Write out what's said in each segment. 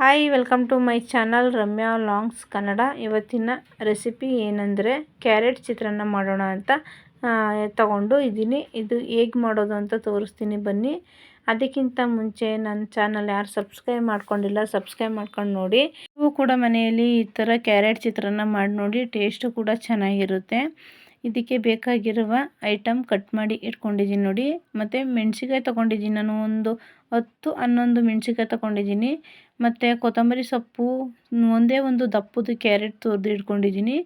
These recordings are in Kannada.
Hi welcome to my channel Ramya ಲಾಂಗ್ಸ್ Kannada ಇವತ್ತಿನ ರೆಸಿಪಿ ಏನಂದರೆ ಕ್ಯಾರೆಟ್ ಚಿತ್ರಾನ್ನ ಮಾಡೋಣ ಅಂತ ತಗೊಂಡು ಇದ್ದೀನಿ. ಇದು ಹೇಗೆ ಮಾಡೋದು ಅಂತ ತೋರಿಸ್ತೀನಿ ಬನ್ನಿ. ಅದಕ್ಕಿಂತ ಮುಂಚೆ ನನ್ನ ಚಾನಲ್ ಯಾರು ಸಬ್ಸ್ಕ್ರೈಬ್ ಮಾಡ್ಕೊಂಡಿಲ್ಲ ಸಬ್ಸ್ಕ್ರೈಬ್ ಮಾಡ್ಕೊಂಡು ನೋಡಿ. ನೀವು ಕೂಡ ಮನೆಯಲ್ಲಿ ಈ ಥರ ಕ್ಯಾರೆಟ್ ಚಿತ್ರಾನ್ನ ಮಾಡಿ ನೋಡಿ ಟೇಸ್ಟು ಕೂಡ ಚೆನ್ನಾಗಿರುತ್ತೆ. ಇದಕ್ಕೆ ಬೇಕಾಗಿರುವ ಐಟಮ್ ಕಟ್ ಮಾಡಿ ಇಟ್ಕೊಂಡಿದ್ದೀನಿ ನೋಡಿ. ಮತ್ತು ಮೆಣಸಿಕಾಯಿ ತೊಗೊಂಡಿದ್ದೀನಿ ನಾನು ಒಂದು ಹತ್ತು ಹನ್ನೊಂದು ಮೆಣಸಿಕಾಯಿ ತೊಗೊಂಡಿದ್ದೀನಿ. ಮತ್ತು ಕೊತ್ತಂಬರಿ ಸೊಪ್ಪು, ಒಂದೇ ಒಂದು ದಪ್ಪದ ಕ್ಯಾರೆಟ್ ತುರಿದು ಇಟ್ಕೊಂಡಿದ್ದೀನಿ.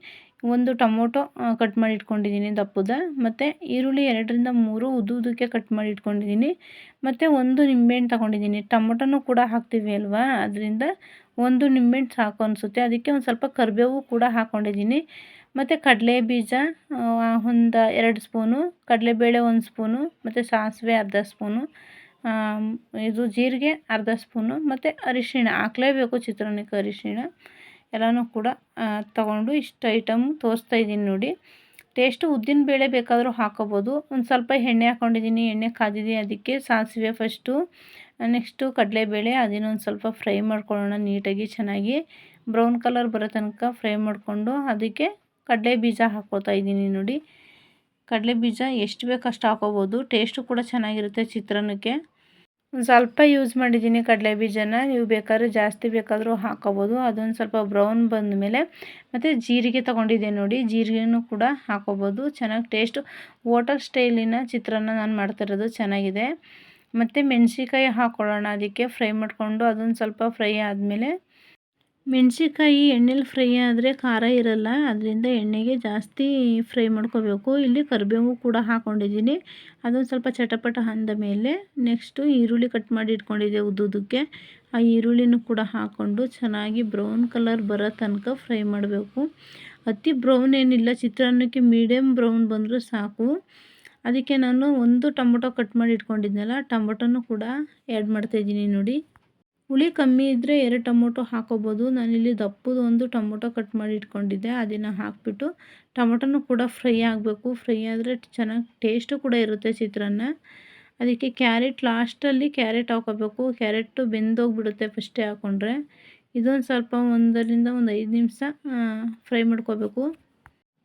ಒಂದು ಟೊಮೊಟೊ ಕಟ್ ಮಾಡಿ ಇಟ್ಕೊಂಡಿದ್ದೀನಿ ದಪ್ಪದ. ಮತ್ತು ಈರುಳ್ಳಿ ಎರಡರಿಂದ ಮೂರು ಉದ್ದು ಕಟ್ ಮಾಡಿ ಇಟ್ಕೊಂಡಿದ್ದೀನಿ. ಮತ್ತು ಒಂದು ನಿಂಬೆಹಣ್ಣು ತೊಗೊಂಡಿದ್ದೀನಿ. ಟೊಮೊಟೊನೂ ಕೂಡ ಹಾಕ್ತೀವಿ ಅಲ್ವಾ? ಅದರಿಂದ ಒಂದು ನಿಂಬೆಹಣ್ಣು ಸಾಕು ಅನಿಸುತ್ತೆ. ಅದಕ್ಕೆ ಒಂದು ಸ್ವಲ್ಪ ಕರಿಬೇವು ಕೂಡ ಹಾಕ್ಕೊಂಡಿದ್ದೀನಿ ಮತ್ತು ಕಡಲೆ ಬೀಜ ಒಂದು ಎರಡು ಸ್ಪೂನು, ಕಡಲೆಬೇಳೆ ಒಂದು ಸ್ಪೂನು, ಮತ್ತು ಸಾಸಿವೆ ಅರ್ಧ ಸ್ಪೂನು ಇದು ಜೀರಿಗೆ ಅರ್ಧ ಸ್ಪೂನು, ಮತ್ತು ಅರಿಶಿಣ, ಹಾಕ್ಲೇಬೇಕು ಚಿತ್ರಾನ್ನಕ್ಕೆ ಅರಿಶಿಣ. ಎಲ್ಲನೂ ಕೂಡ ತಗೊಂಡು ಇಷ್ಟು ಐಟಮ್ ತೋರಿಸ್ತಾ ಇದ್ದೀನಿ ನೋಡಿ. ಟೇಸ್ಟು ಉದ್ದಿನ ಬೇಳೆ ಬೇಕಾದರೂ ಹಾಕೋಬೋದು. ಒಂದು ಸ್ವಲ್ಪ ಎಣ್ಣೆ ಹಾಕ್ಕೊಂಡಿದ್ದೀನಿ ಎಣ್ಣೆ ಕಾದಿದೆ ಅದಕ್ಕೆ ಸಾಸಿವೆ ಫಸ್ಟು ನೆಕ್ಸ್ಟು ಕಡಲೆಬೇಳೆ ಅದನ್ನೊಂದು ಸ್ವಲ್ಪ ಫ್ರೈ ಮಾಡ್ಕೊಳ್ಳೋಣ ನೀಟಾಗಿ ಚೆನ್ನಾಗಿ. ಬ್ರೌನ್ ಕಲರ್ ಬರೋ ತನಕ ಫ್ರೈ ಮಾಡಿಕೊಂಡು ಅದಕ್ಕೆ ಕಡಲೆ ಬೀಜ ಹಾಕ್ಕೊಳ್ತಾ ಇದ್ದೀನಿ ನೋಡಿ. ಕಡಲೆ ಬೀಜ ಎಷ್ಟು ಬೇಕು ಅಷ್ಟು ಹಾಕೋಬೋದು ಟೇಸ್ಟು ಕೂಡ ಚೆನ್ನಾಗಿರುತ್ತೆ ಚಿತ್ರಾನ್ನಕ್ಕೆ. ಸ್ವಲ್ಪ ಯೂಸ್ ಮಾಡಿದ್ದೀನಿ ಕಡಲೆ ಬೀಜನ. ನೀವು ಬೇಕಾದ್ರೆ ಜಾಸ್ತಿ ಬೇಕಾದರೂ ಹಾಕೋಬೋದು ಅದೊಂದು ಸ್ವಲ್ಪ ಬ್ರೌನ್ ಬಂದ ಮೇಲೆ ಮತ್ತು ಜೀರಿಗೆ ತೊಗೊಂಡಿದ್ದೆ ನೋಡಿ. ಜೀರಿಗೆನೂ ಕೂಡ ಹಾಕೋಬೋದು ಚೆನ್ನಾಗಿ ಟೇಸ್ಟು ಹೋಟೆಲ್ ಸ್ಟೈಲಿನ ಚಿತ್ರಾನ್ನ ನಾನು ಮಾಡ್ತಿರೋದು ಚೆನ್ನಾಗಿದೆ. ಮತ್ತು ಮೆಣಸಿಕಾಯಿ ಹಾಕ್ಕೊಳ್ಳೋಣ. ಅದಕ್ಕೆ ಫ್ರೈ ಮಾಡಿಕೊಂಡು ಅದೊಂದು ಸ್ವಲ್ಪ ಫ್ರೈ ಆದಮೇಲೆ ಮೆಣಸಿಕಾಯಿ ಎಣ್ಣೆಲಿ ಫ್ರೈ ಆದರೆ ಖಾರ ಇರಲ್ಲ, ಅದರಿಂದ ಎಣ್ಣೆಗೆ ಜಾಸ್ತಿ ಫ್ರೈ ಮಾಡ್ಕೋಬೇಕು. ಇಲ್ಲಿ ಕರಿಬೇವು ಕೂಡ ಹಾಕ್ಕೊಂಡಿದ್ದೀನಿ ಅದೊಂದು ಸ್ವಲ್ಪ ಚಟಪಟ ಅಂದ ಮೇಲೆ ನೆಕ್ಸ್ಟು ಈರುಳ್ಳಿ ಕಟ್ ಮಾಡಿ ಇಟ್ಕೊಂಡಿದ್ದೆ ಉದ್ದುದಕ್ಕೆ ಆ ಈರುಳ್ಳಿನೂ ಕೂಡ ಹಾಕ್ಕೊಂಡು ಚೆನ್ನಾಗಿ ಬ್ರೌನ್ ಕಲರ್ ಬರೋ ತನಕ ಫ್ರೈ ಮಾಡಬೇಕು. ಅತಿ ಬ್ರೌನ್ ಏನಿಲ್ಲ, ಚಿತ್ರಾನ್ನಕ್ಕೆ ಮೀಡಿಯಮ್ ಬ್ರೌನ್ ಬಂದರೂ ಸಾಕು. ಅದಕ್ಕೆ ನಾನು ಒಂದು ಟೊಮೊಟೊ ಕಟ್ ಮಾಡಿ ಇಟ್ಕೊಂಡಿದ್ದೆನಲ್ಲ ಟೊಮೊಟೊನೂ ಕೂಡ ಆ್ಯಡ್ ಮಾಡ್ತಾಯಿದ್ದೀನಿ ನೋಡಿ. ಹುಳಿ ಕಮ್ಮಿ ಇದ್ದರೆ ಎರಡು ಟೊಮೊಟೊ ಹಾಕೋಬೋದು. ನಾನಿಲ್ಲಿ ದಪ್ಪದು ಒಂದು ಟೊಮೊಟೊ ಕಟ್ ಮಾಡಿ ಇಟ್ಕೊಂಡಿದ್ದೆ. ಅದನ್ನು ಹಾಕಿಬಿಟ್ಟು ಟೊಮೊಟೊನೂ ಕೂಡ ಫ್ರೈ ಆಗಬೇಕು. ಫ್ರೈ ಆದರೆ ಚೆನ್ನಾಗಿ ಟೇಸ್ಟು ಕೂಡ ಇರುತ್ತೆ ಚಿತ್ರಾನ್ನ. ಅದಕ್ಕೆ ಕ್ಯಾರೆಟ್ ಲಾಸ್ಟಲ್ಲಿ ಕ್ಯಾರೆಟ್ ಹಾಕೋಬೇಕು. ಕ್ಯಾರೆಟು ಬೆಂದೋಗಿಬಿಡುತ್ತೆ ಫಸ್ಟೇ ಹಾಕ್ಕೊಂಡ್ರೆ ಇದೊಂದು ಸ್ವಲ್ಪ ಒಂದರಿಂದ ಒಂದು ಐದು ನಿಮಿಷ ಫ್ರೈ ಮಾಡ್ಕೋಬೇಕು.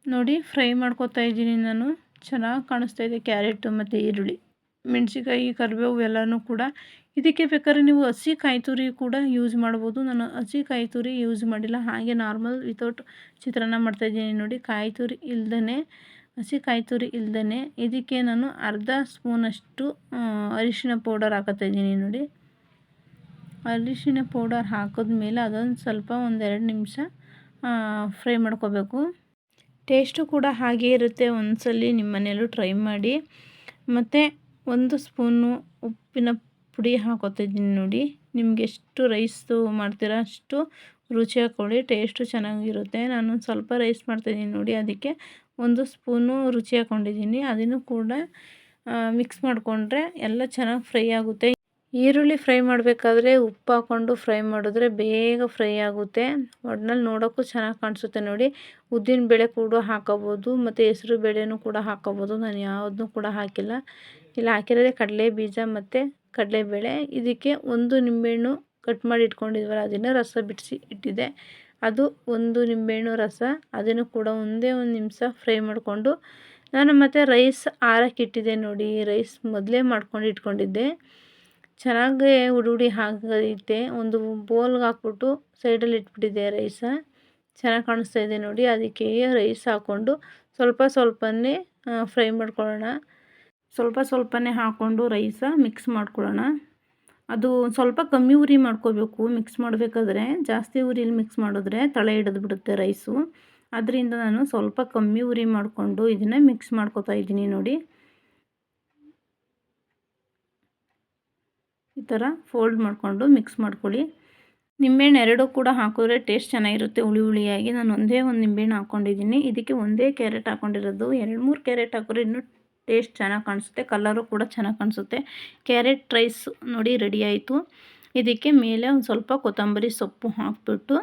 ನೋಡಿ, ಫ್ರೈ ಮಾಡ್ಕೋತಾ ಇದ್ದೀನಿ ನಾನು. ಚೆನ್ನಾಗಿ ಕಾಣಿಸ್ತಾ ಇದೆ ಕ್ಯಾರೆಟು ಮತ್ತು ಈರುಳ್ಳಿ. ಮೆಣಸಿಕಾಯಿ ಕರಿಬೇವು ಎಲ್ಲನೂ ಕೂಡ ಇದಕ್ಕೆ ಬೇಕಾದ್ರೆ ನೀವು ಹಸಿ ಕಾಯಿ ತುರಿ ಕೂಡ ಯೂಸ್ ಮಾಡ್ಬೋದು. ನಾನು ಹಸಿ ಕಾಯಿ ತುರಿ ಯೂಸ್ ಮಾಡಿಲ್ಲ. ಹಾಗೆ ನಾರ್ಮಲ್ ವಿತೌಟ್ ಚಿತ್ರಾನ್ನ ಮಾಡ್ತಾಯಿದ್ದೀನಿ ನೋಡಿ. ಕಾಯಿ ತುರಿ ಇಲ್ದೇ ಹಸಿ ಕಾಯಿ ತುರಿ ಇಲ್ದೇ ಇದಕ್ಕೆ ನಾನು ಅರ್ಧ ಸ್ಪೂನಷ್ಟು ಅರಿಶಿನ ಪೌಡರ್ ಹಾಕತ್ತಾಯಿದ್ದೀನಿ ನೋಡಿ. ಅರಿಶಿನ ಪೌಡರ್ ಹಾಕಿದ್ಮೇಲೆ ಅದೊಂದು ಸ್ವಲ್ಪ ಒಂದೆರಡು ನಿಮಿಷ ಫ್ರೈ ಮಾಡ್ಕೋಬೇಕು. ಟೇಸ್ಟು ಕೂಡ ಹಾಗೇ ಇರುತ್ತೆ. ಒಂದ್ಸಲಿ ನಿಮ್ಮ ಮನೆಯಲ್ಲೂ ಟ್ರೈ ಮಾಡಿ. ಮತ್ತು ಒಂದು ಸ್ಪೂನು ಉಪ್ಪಿನ ಪುಡಿ ಹಾಕೋತಿದ್ದೀನಿ ನೋಡಿ. ನಿಮ್ಗೆ ಎಷ್ಟು ರೈಸು ಮಾಡ್ತೀರಾ ಅಷ್ಟು ರುಚಿ ಹಾಕ್ಕೊಳ್ಳಿ ಟೇಸ್ಟು ಚೆನ್ನಾಗಿರುತ್ತೆ. ನಾನು ಸ್ವಲ್ಪ ರೈಸ್ ಮಾಡ್ತಾಯಿದ್ದೀನಿ ನೋಡಿ, ಅದಕ್ಕೆ ಒಂದು ಸ್ಪೂನು ರುಚಿ ಹಾಕ್ಕೊಂಡಿದ್ದೀನಿ ಅದನ್ನು ಕೂಡ ಮಿಕ್ಸ್ ಮಾಡಿಕೊಂಡ್ರೆ ಎಲ್ಲ ಚೆನ್ನಾಗಿ ಫ್ರೈ ಆಗುತ್ತೆ. ಈರುಳ್ಳಿ ಫ್ರೈ ಮಾಡಬೇಕಾದ್ರೆ ಉಪ್ಪು ಹಾಕ್ಕೊಂಡು ಫ್ರೈ ಮಾಡಿದ್ರೆ ಬೇಗ ಫ್ರೈ ಆಗುತ್ತೆ. ಒಟ್ನಲ್ಲಿ ನೋಡೋಕ್ಕೂ ಚೆನ್ನಾಗಿ ಕಾಣಿಸುತ್ತೆ ನೋಡಿ. ಉದ್ದಿನ ಬೇಳೆ ಕೂಡ ಹಾಕೋಬೋದು, ಮತ್ತು ಹೆಸರು ಬೇಳೆನೂ ಕೂಡ ಹಾಕೋಬೋದು. ನಾನು ಯಾವುದನ್ನೂ ಕೂಡ ಹಾಕಿಲ್ಲ. ಇಲ್ಲಿ, ಹಾಕಿರೋದೇ ಕಡಲೆ ಬೀಜ ಮತ್ತು ಕಡಲೆಬೇಳೆ, ಇದಕ್ಕೆ ಒಂದು ನಿಂಬೆಹಣ್ಣು ಕಟ್ ಮಾಡಿ ಇಟ್ಕೊಂಡಿದ್ವಲ್ಲ, ಅದನ್ನು ರಸ ಬಿಡಿಸಿ ಇಟ್ಟಿದ್ದೆ. ಅದು ಒಂದು ನಿಂಬೆಹಣ್ಣು ರಸ, ಅದನ್ನು ಕೂಡ ಒಂದೇ ಒಂದು ನಿಮಿಷ ಫ್ರೈ ಮಾಡಿಕೊಂಡು, ನಾನು ಮತ್ತು ರೈಸ್ ಆರಕ್ಕೆ ಇಟ್ಟಿದ್ದೆ ನೋಡಿ ರೈಸ್ ಮೊದಲೇ ಮಾಡ್ಕೊಂಡು ಇಟ್ಕೊಂಡಿದ್ದೆ. ಚೆನ್ನಾಗಿ ಹುಡಿ ಹುಡಿ ಆಗೈತೆ, ಒಂದು ಬೋಲ್ಗೆ ಹಾಕ್ಬಿಟ್ಟು ಸೈಡಲ್ಲಿ ಇಟ್ಬಿಟ್ಟಿದ್ದೆ ರೈಸ ಚೆನ್ನಾಗಿ ಕಾಣಿಸ್ತಾ ಇದೆ ನೋಡಿ, ಅದಕ್ಕೆ ರೈಸ್ ಹಾಕ್ಕೊಂಡು ಸ್ವಲ್ಪ ಸ್ವಲ್ಪನೇ ಫ್ರೈ ಮಾಡ್ಕೊಳ್ಳೋಣ. ಸ್ವಲ್ಪ ಸ್ವಲ್ಪನೇ ಹಾಕ್ಕೊಂಡು ರೈಸ ಮಿಕ್ಸ್ ಮಾಡ್ಕೊಳ್ಳೋಣ. ಅದು ಸ್ವಲ್ಪ ಕಮ್ಮಿ ಉರಿ ಮಾಡ್ಕೋಬೇಕು. ಮಿಕ್ಸ್ ಮಾಡಬೇಕಾದ್ರೆ ಜಾಸ್ತಿ ಉರಿಲಿ ಮಿಕ್ಸ್ ಮಾಡಿದ್ರೆ ತಳೆ ಹಿಡಿದು ಬಿಡುತ್ತೆ ರೈಸು. ಅದರಿಂದ ನಾನು ಸ್ವಲ್ಪ ಕಮ್ಮಿ ಉರಿ ಮಾಡಿಕೊಂಡು ಇದನ್ನು ಮಿಕ್ಸ್ ಮಾಡ್ಕೋತಾ ಇದ್ದೀನಿ ನೋಡಿ. ಈ ಥರ ಫೋಲ್ಡ್ ಮಾಡಿಕೊಂಡು ಮಿಕ್ಸ್ ಮಾಡ್ಕೊಳ್ಳಿ. ನಿಂಬೆಹಣ್ಣು ಎರಡೂ ಕೂಡ ಹಾಕಿದ್ರೆ ಟೇಸ್ಟ್ ಚೆನ್ನಾಗಿರುತ್ತೆ ಹುಳಿ ಹುಳಿಯಾಗಿ. ನಾನು ಒಂದೇ ಒಂದು ನಿಂಬೆಹಣ್ಣು ಹಾಕ್ಕೊಂಡಿದ್ದೀನಿ ಇದಕ್ಕೆ ಒಂದೇ ಕ್ಯಾರೆಟ್ ಹಾಕ್ಕೊಂಡಿರೋದು ಎರಡು ಮೂರು ಕ್ಯಾರೆಟ್ ಹಾಕಿದ್ರೆ ಇನ್ನೂ ಟೇಸ್ಟ್ ಚೆನ್ನಾಗಿ ಕಾಣಿಸುತ್ತೆ, ಕಲರು ಕೂಡ ಚೆನ್ನಾಗಿ ಕಾಣಿಸುತ್ತೆ. ಕ್ಯಾರೆಟ್ ರೈಸ್ ನೋಡಿ ರೆಡಿ ಆಯಿತು. ಇದಕ್ಕೆ ಮೇಲೆ ಒಂದು ಸ್ವಲ್ಪ ಕೊತ್ತಂಬರಿ ಸೊಪ್ಪು ಹಾಕಿಬಿಟ್ಟು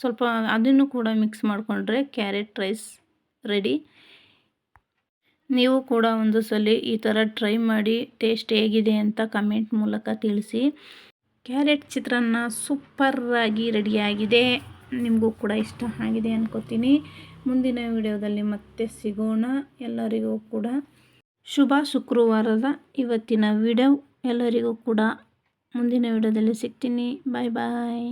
ಸ್ವಲ್ಪ ಅದನ್ನು ಕೂಡ ಮಿಕ್ಸ್ ಮಾಡಿಕೊಂಡ್ರೆ ಕ್ಯಾರೆಟ್ ರೈಸ್ ರೆಡಿ ನೀವು ಕೂಡ ಒಂದು ಸಲ ಈ ಥರ ಟ್ರೈ ಮಾಡಿ ಟೇಸ್ಟ್ ಹೇಗಿದೆ ಅಂತ ಕಮೆಂಟ್ ಮೂಲಕ ತಿಳಿಸಿ. ಕ್ಯಾರೆಟ್ ಚಿತ್ರಾನ್ನ ಸೂಪರಾಗಿ ರೆಡಿಯಾಗಿದೆ ನಿಮಗೂ ಕೂಡ ಇಷ್ಟ ಆಗಿದೆ ಅನ್ಕೋತೀನಿ. ಮುಂದಿನ ವಿಡಿಯೋದಲ್ಲಿ ಮತ್ತೆ ಸಿಗೋಣ. ಎಲ್ಲರಿಗೂ ಕೂಡ ಶುಭ ಶುಕ್ರವಾರದ ಇವತ್ತಿನ ವಿಡಿಯೋ ಎಲ್ಲರಿಗೂ ಕೂಡ ಮುಂದಿನ ವಿಡಿಯೋದಲ್ಲಿ ಸಿಗ್ತೀನಿ. ಬಾಯ್ ಬಾಯ್.